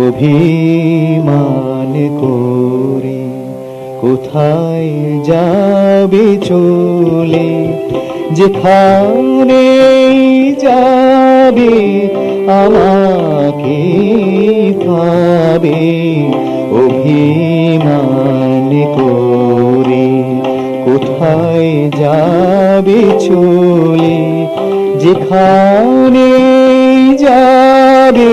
অভিমান করে, কোথায় যাবে চলে, যেখানে যাবে, আমাকে পাবে অভিমান করে, কোথায় যাবে চলে, যেখানে যাবে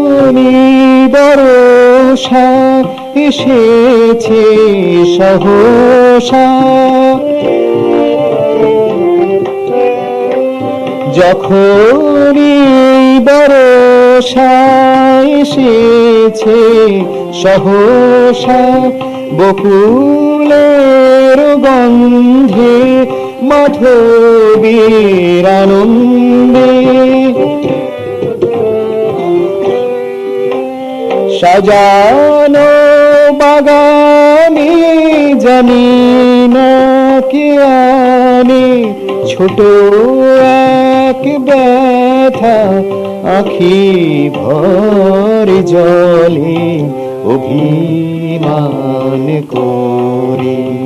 বরষা এসেছে সহসা। যখনই বরষা এসেছে সহসা বকুলের গন্ধে মাধবীর আনন্দে সাজানো বাগানে জানি না কে ছোট এক ব্যথা আখি ভর জলে অভিমান করে।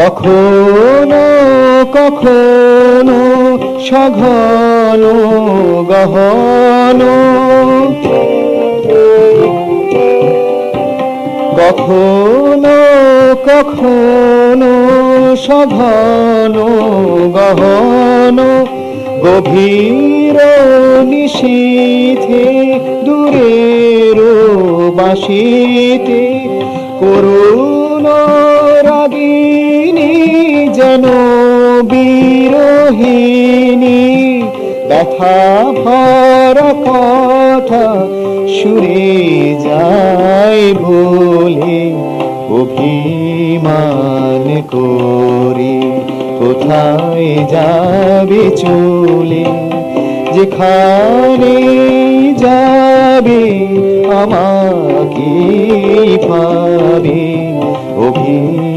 কখনো কখনো সঘন গহন। কখনো কখনো সঘন গহন। গভীর নিশীথে দূরের বাসিতে করুণ রাগিনী যেন বিরোহিণী। ব্যথা ভরা কথা সুরে যায় বলে, অভিমান করে। কোথায় যাবে চলে? যেখানে যাবে, আমাকে পাবে। অভিমান